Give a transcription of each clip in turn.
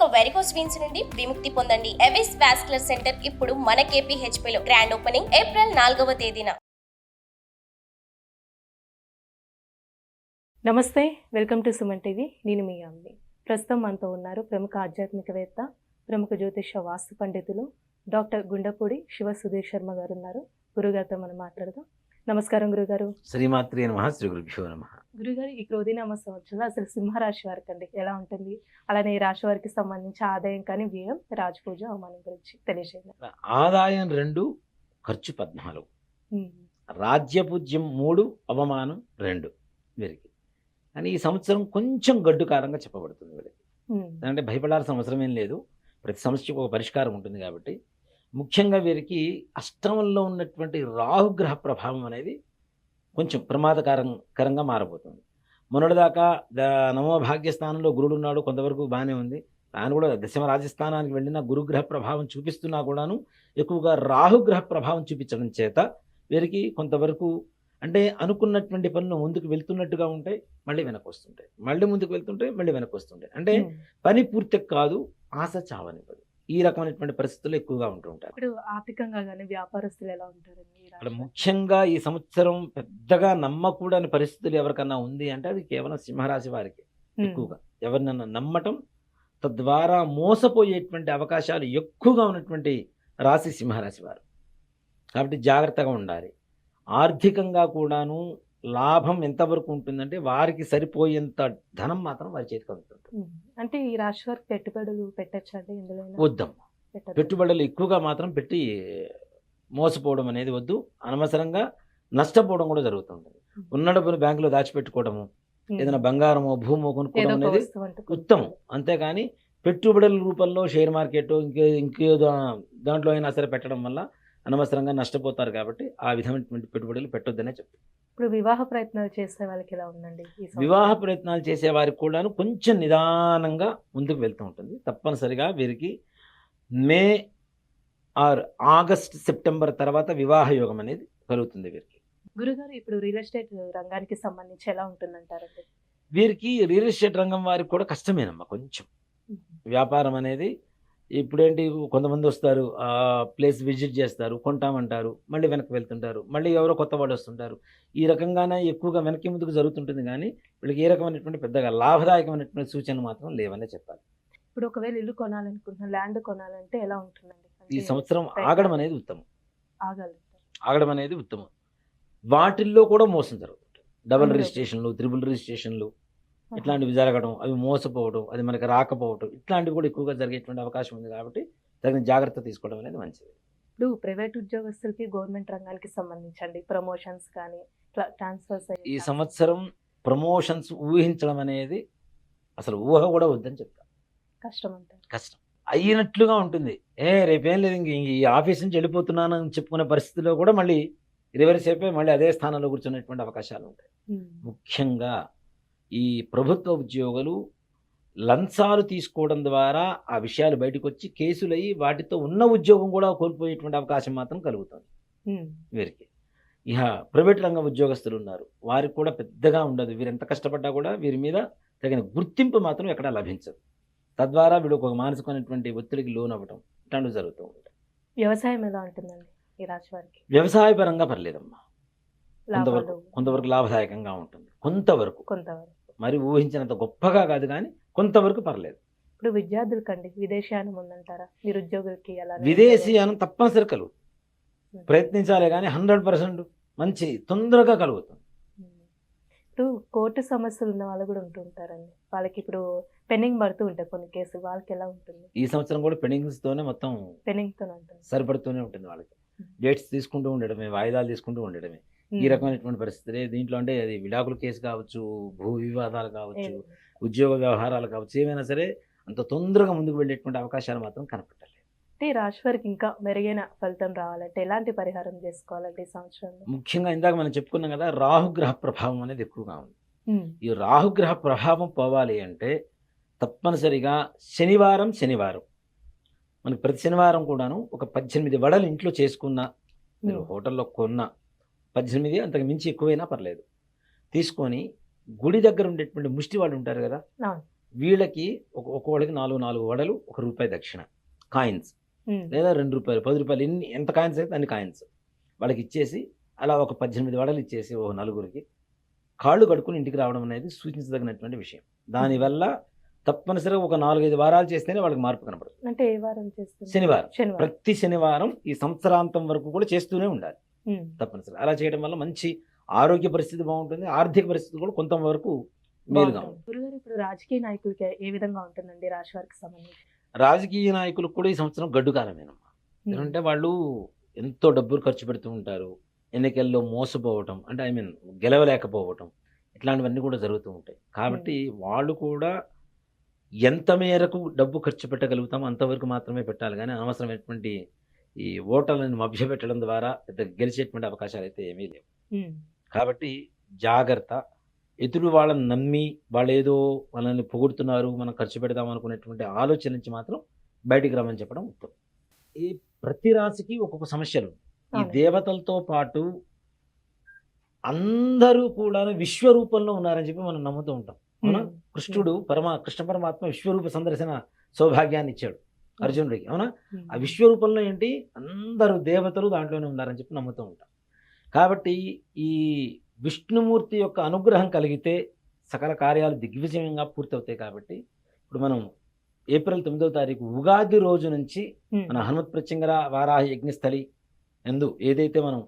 ఇక varicose veins నుండి విముక్తి పొందండి. ఎవిస్ వాస్కులర్ సెంటర్ ఇప్పుడు మన KPHP లో గ్రాండ్ ఓపెనింగ్ ఏప్రిల్ నాలుగవ తేదీన. నమస్తే వెల్కమ్ టు సుమన్ టీవీ. నేను మీ అమ్మి. ప్రస్తుతం మనతో ఉన్నారు ప్రముఖ ఆధ్యాత్మికవేత్త ప్రముఖ జ్యోతిష వాస్తు పండితులు డాక్టర్ గుండపూడి శివ సుధీర్ శర్మ గారు ఉన్నారు. గురుగారితో మనం మాట్లాడదాం. నమస్కారం గురుగారు. శ్రీమాత్రే నమ శ్రీ గురుభ్యో నమ. గురుగారు ఈ క్రోధినామ సంవత్సరంలో అసలు సింహరాశి వారికి అండి ఎలా ఉంటుంది? అలానే ఈ రాశి వారికి సంబంధించి ఆదాయం కానీ వ్యయం రాజపూజ అవమానం గురించి తెలియజేయండి. ఆదాయం రెండు ఖర్చు పద్నాలుగు. రాజ్యపూజ్యం మూడు అవమానం రెండు. వీరికి. కానీ ఈ సంవత్సరం కొంచెం గడ్డుకారంగా చెప్పబడుతుంది వీరికి. అంటే భయపడాల్సిన అవసరం ఏం లేదు. ప్రతి సమస్యకు ఒక పరిష్కారం ఉంటుంది కాబట్టి ముఖ్యంగా వీరికి అష్టమంలో ఉన్నటువంటి రాహుగ్రహ ప్రభావం అనేది కొంచెం ప్రమాదకరం కరంగా మారబోతుంది. మొన్నటిదాకా ద నవమ భాగ్యస్థానంలో గురుడు ఉన్నాడు కొంతవరకు బాగానే ఉంది. ఆయన కూడా దశమ రాజస్థానానికి వెళ్ళిన గురుగ్రహ ప్రభావం చూపిస్తున్నా కూడాను ఎక్కువగా రాహుగ్రహ ప్రభావం చూపించడం చేత వీరికి కొంతవరకు అంటే అనుకున్నటువంటి పనులు ముందుకు వెళ్తున్నట్టుగా ఉంటాయి మళ్ళీ వెనక్కి వస్తుంటాయి. మళ్ళీ ముందుకు వెళ్తుంటాయి మళ్ళీ వెనక్కి వస్తుంటాయి. అంటే. పని పూర్తి కాదు ఆశ చావనివ్వదు. ఈ రకమైనటువంటి పరిస్థితులు ఎక్కువగా ఉంటూ ఉంటారు. ఇప్పుడు ఆర్థికంగా కానీ వ్యాపారస్తులు ఎలా ఇక్కడ రాశి ముఖ్యంగా ఈ సంవత్సరం పెద్దగా నమ్మకూడని పరిస్థితులు ఎవరికన్నా ఉంది అంటే అది కేవలం సింహరాశి వారికి ఎక్కువగా. ఎవరినన్నా నమ్మటం తద్వారా మోసపోయేటువంటి అవకాశాలు ఎక్కువగా ఉన్నటువంటి రాశి సింహరాశి వారు. కాబట్టి జాగ్రత్తగా ఉండాలి. ఆర్థికంగా కూడాను లాభం ఎంతవరకు ఉంటుందంటే వారికి సరిపోయేంత ధనం మాత్రం వారి చేతికి అందుతుంది. అంటే ఈ రాశి వారికి పెట్టుబడులు పెట్టచ్చండి ఇందులో వద్దాం. పెట్టుబడులు ఎక్కువగా మాత్రం పెట్టి మోసపోవడం అనేది వద్దు. అనవసరంగా నష్టపోవడం కూడా జరుగుతుంటుంది ఉన్న డబ్బులు బ్యాంకులో దాచిపెట్టుకోవడము ఏదైనా బంగారమో భూమో కొనుక్కోవడం అనేది ఉత్తమం. అంతేకాని పెట్టుబడుల రూపంలో షేర్ మార్కెట్ ఇంకే ఇంకే దాంట్లో అయినా సరే పెట్టడం వల్ల అనవసరంగా నష్టపోతారు కాబట్టి ఆ విధమైనటువంటి పెట్టుబడులు పెట్టొద్దనే చెప్తాను ఇప్పుడు వివాహ ప్రయత్నాలు చేసే వాళ్ళకి ఎలా ఉందండి? వివాహ ప్రయత్నాలు చేసే వారికి కూడాను కొంచెం నిదానంగా ముందుకు వెళ్తూ ఉంటుంది. తప్పనిసరిగా వీరికి మే ఆర్ ఆగస్ట్ సెప్టెంబర్ తర్వాత వివాహ యోగం అనేది కలుగుతుంది వీరికి. గురుగారు ఇప్పుడు రియల్ ఎస్టేట్ రంగానికి సంబంధించి ఎలా ఉంటుందంటారండి? వీరికి రియల్ ఎస్టేట్ రంగం వారికి కూడా కష్టమేనమ్మా కొంచెం. వ్యాపారం అనేది ఇప్పుడేంటి కొంతమంది వస్తారు ఆ ప్లేస్ విజిట్ చేస్తారు కొంటామంటారు మళ్ళీ వెనక్కి వెళ్తుంటారు మళ్ళీ ఎవరో కొత్త వాళ్ళు వస్తుంటారు. ఈ రకంగానే ఎక్కువగా వెనక్కి ముందుకు జరుగుతుంటుంది కానీ వీళ్ళకి ఏ రకమైనటువంటి పెద్దగా లాభదాయకమైనటువంటి సూచనలు మాత్రం లేవనే చెప్పాలి. ఇప్పుడు ఒకవేళ ఇల్లు కొనాలనుకుంటున్నా ల్యాండ్ కొనాలంటే ఎలా ఉంటుందండి? ఈ సంవత్సరం ఆగడం అనేది ఉత్తమం. ఆగలుగుతారు ఆగడం అనేది ఉత్తమం. వాటిల్లో కూడా మోసం జరుగుతుంది డబుల్. రిజిస్ట్రేషన్లు త్రిబుల్ రిజిస్ట్రేషన్లు ఇట్లాంటివి జరగడం అవి మోసపోవడం అది మనకి రాకపోవడం ఇట్లాంటివి కూడా ఎక్కువగా జరిగేటువంటి అవకాశం ఉంది కాబట్టి తగిన జాగ్రత్త తీసుకోవడం అనేది మంచిది. ఇప్పుడు ప్రైవేట్ ఉద్యోగస్తులకి గవర్నమెంట్ రంగానికి సంబంధించండి ప్రమోషన్స్ కానీ ట్రాన్స్ఫర్స్ ఈ సంవత్సరం ప్రమోషన్స్ ఊహించడం అనేది అసలు ఊహ కూడా వద్దని చెప్తా. కష్టం అంటారు కష్టం. అయినట్లుగా ఉంటుంది. ఏ రేపేం లేదు ఇంక ఈ ఆఫీస్ నుంచి వెళ్ళిపోతున్నాను అని చెప్పుకునే పరిస్థితిలో కూడా మళ్ళీ రివర్స్ అయిపోయి మళ్ళీ అదే స్థానంలో కూర్చునేటువంటి అవకాశాలు ఉంటాయి. ముఖ్యంగా ఈ ప్రభుత్వ ఉద్యోగులు లంచాలు తీసుకోవడం ద్వారా ఆ విషయాలు బయటకు వచ్చి కేసులయ్యి వాటితో ఉన్న ఉద్యోగం కూడా కోల్పోయేటువంటి అవకాశం మాత్రం కలుగుతుంది. వీరికి. ఇక ప్రైవేట్ రంగ ఉద్యోగస్తులు ఉన్నారు వారికి కూడా పెద్దగా ఉండదు. వీరు ఎంత కష్టపడ్డా కూడా వీరి మీద తగిన గుర్తింపు మాత్రం ఎక్కడా లభించదు. తద్వారా వీడు ఒక మానసికమైనటువంటి ఒత్తిడికి లోన్ అవ్వడం ఇట్లాంటివి జరుగుతూ ఉంటాయి. వ్యవసాయం ఎలా ఉంటుందండి ఈ రాశి వారికి? వ్యవసాయ పరంగా పర్లేదమ్మా. కొంతవరకు కొంతవరకు లాభదాయకంగా ఉంటుంది. కొంతవరకు. కొంతవరకు. మరి ఊహించినంత గొప్పగా కాదు కానీ కొంతవరకు పర్లేదు. ఇప్పుడు విద్యార్థులకండి విదేశీయానం ఉందంటారా? నిరుద్యోగులకి అలా విదేశీయానం తప్పనిసరి కలుగుతుంది. ప్రయత్నించాలి కానీ హండ్రెడ్ పర్సెంట్ మంచి తొందరగా కలుగుతుంది. ఇప్పుడు కోర్టు సమస్యలు ఉన్న వాళ్ళు కూడా ఉంటూ ఉంటారండి వాళ్ళకి ఇప్పుడు పెండింగ్ పడుతూ ఉంటాయి కొన్ని కేసులు. వాళ్ళకి ఎలా ఉంటుంది? ఈ సంవత్సరం కూడా పెండింగ్స్ తోనే మొత్తం పెండింగ్తో ఉంటుంది. సరిపడుతూనే ఉంటుంది వాళ్ళకి. డేట్స్ తీసుకుంటూ ఉండడమే వాయిదాలు తీసుకుంటూ ఉండడమే. ఈ రకమైనటువంటి పరిస్థితులే. దీంట్లో అంటే అది విడాకుల కేసు కావచ్చు భూ వివాదాలు కావచ్చు ఉద్యోగ వ్యవహారాలు కావచ్చు ఏమైనా సరే అంత తొందరగా ముందుకు వెళ్ళేటువంటి అవకాశాలు మాత్రం కనపడలేదు అంటే ఈ రాశి వారికి ఇంకా మెరుగైన ఫలితం రావాలంటే ఎలాంటి పరిహారం చేసుకోవాలంటే ఈ సంవత్సరంలో? ముఖ్యంగా ఇందాక మనం చెప్పుకున్నాం కదా రాహుగ్రహ ప్రభావం అనేది ఎక్కువగా ఉంది. ఈ రాహుగ్రహ ప్రభావం పోవాలి అంటే తప్పనిసరిగా శనివారం శనివారం. మనకి ప్రతి శనివారం కూడాను ఒక పద్దెనిమిది వడలు ఇంట్లో చేసుకున్న మీరు. హోటల్లో కొన్న పద్దెనిమిది అంతకు మించి ఎక్కువైనా పర్లేదు. తీసుకొని గుడి దగ్గర ఉండేటువంటి ముష్టి వాళ్ళు ఉంటారు కదా. వీళ్ళకి ఒక ఒక్కొక్కడికి నాలుగు నాలుగు వడలు ఒక రూపాయి దక్షిణ. కాయిన్స్. లేదా రెండు రూపాయలు పది రూపాయలు ఎన్ని ఎంత కాయిన్స్ అయితే అన్ని కాయిన్స్. వాళ్ళకి ఇచ్చేసి అలా ఒక పద్దెనిమిది వడలు ఇచ్చేసి ఓ నలుగురికి కాళ్ళు కడుక్కుని ఇంటికి రావడం అనేది సూచించదగినటువంటి విషయం. దానివల్ల తప్పనిసరిగా ఒక నాలుగైదు వారాలు చేస్తేనే వాళ్ళకి మార్పు కనపడుతుంది. అంటే ఏ వారం శనివారం. ప్రతి శనివారం ఈ సంవత్సరాంతం వరకు కూడా చేస్తూనే ఉండాలి. తప్పనిసరి. అలా చేయడం వల్ల మంచి ఆరోగ్య పరిస్థితి బాగుంటుంది. ఆర్థిక పరిస్థితి కూడా కొంతవరకు మేలుగా. ఉంటుంది. గురుగారు ఇప్పుడు రాజకీయ నాయకులకి ఏ విధంగా ఉంటుందండి రాశి వారికి సంబంధించి? రాజకీయ నాయకులకు కూడా ఈ సంవత్సరం గడ్డు కాలమేనమ్మా. ఉమ్. ఎందుకంటే వాళ్ళు ఎంతో డబ్బులు ఖర్చు పెడుతూ ఉంటారు. ఎన్నికల్లో మోసపోవటం అంటే ఐ మీన్ గెలవలేకపోవటం ఇట్లాంటివన్నీ కూడా జరుగుతూ ఉంటాయి. కాబట్టి వాళ్ళు కూడా ఎంత మేరకు డబ్బు ఖర్చు పెట్టగలుగుతామో అంతవరకు మాత్రమే పెట్టాలి. కానీ అనవసరమైనటువంటి ఈ ఓటర్లను మభ్యపెట్టడం ద్వారా పెద్ద గెలిచేటువంటి అవకాశాలు అయితే ఏమీ లేవు. కాబట్టి జాగ్రత్త ఎదురు వాళ్ళని నమ్మి వాళ్ళు ఏదో వాళ్ళని పొగుడుతున్నారు మనం ఖర్చు పెడదాం అనుకునేటువంటి ఆలోచన నుంచి మాత్రం బయటికి రమ్మని చెప్పడం ఉత్తమం ఈ ప్రతి రాశికి ఒక్కొక్క సమస్యలు. ఈ. దేవతలతో పాటు అందరూ కూడా విశ్వరూపంలో ఉన్నారని చెప్పి మనం నమ్ముతూ ఉంటాం. కృష్ణుడు పరమా కృష్ణ పరమాత్మ విశ్వరూప సందర్శన సౌభాగ్యాన్ని ఇచ్చాడు అర్జునుడికి అవునా. ఆ విశ్వరూపంలో ఏంటి అందరూ దేవతలు దాంట్లోనే ఉన్నారని చెప్పి నమ్ముతూ ఉంటాం కాబట్టి ఈ విష్ణుమూర్తి యొక్క అనుగ్రహం కలిగితే సకల కార్యాలు దిగ్విజయంగా పూర్తవుతాయి కాబట్టి ఇప్పుడు మనం ఏప్రిల్ తొమ్మిదవ తారీఖు ఉగాది రోజు నుంచి. మన హనుమత్ ప్రత్యంగర వారాహ యజ్ఞస్థలి ఎందు ఏదైతే మనం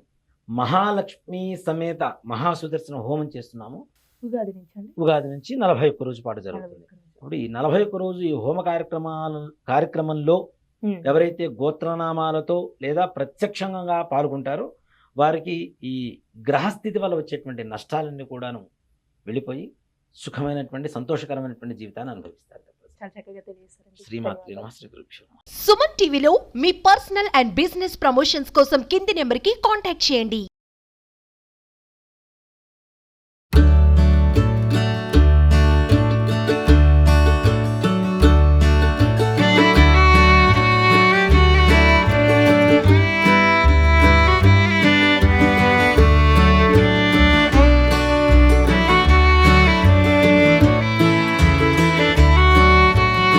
మహాలక్ష్మి సమేత మహాసుదర్శన హోమం చేస్తున్నామో ఉగాది నుంచి ఉగాది నుంచి నలభై ఒక్క రోజు పాటు జరుగుతుంది. ఇప్పుడు ఈ నలభై ఒక్క రోజు ఈ హోమ కార్యక్రమాల కార్యక్రమంలో. ఎవరైతే గోత్రనామాలతో లేదా ప్రత్యక్షంగా పాల్గొంటారో వారికి ఈ గ్రహస్థితి వల్ల వచ్చేటువంటి నష్టాలన్నీ కూడాను వెళ్ళిపోయి సుఖమైనటువంటి సంతోషకరమైనటువంటి జీవితాన్ని అనుభవిస్తారు. సుమన్ టీవీలో మీ పర్సనల్ అండ్ బిజినెస్ ప్రమోషన్స్ కోసం కింది నెంబర్కి కాంటాక్ట్ చేయండి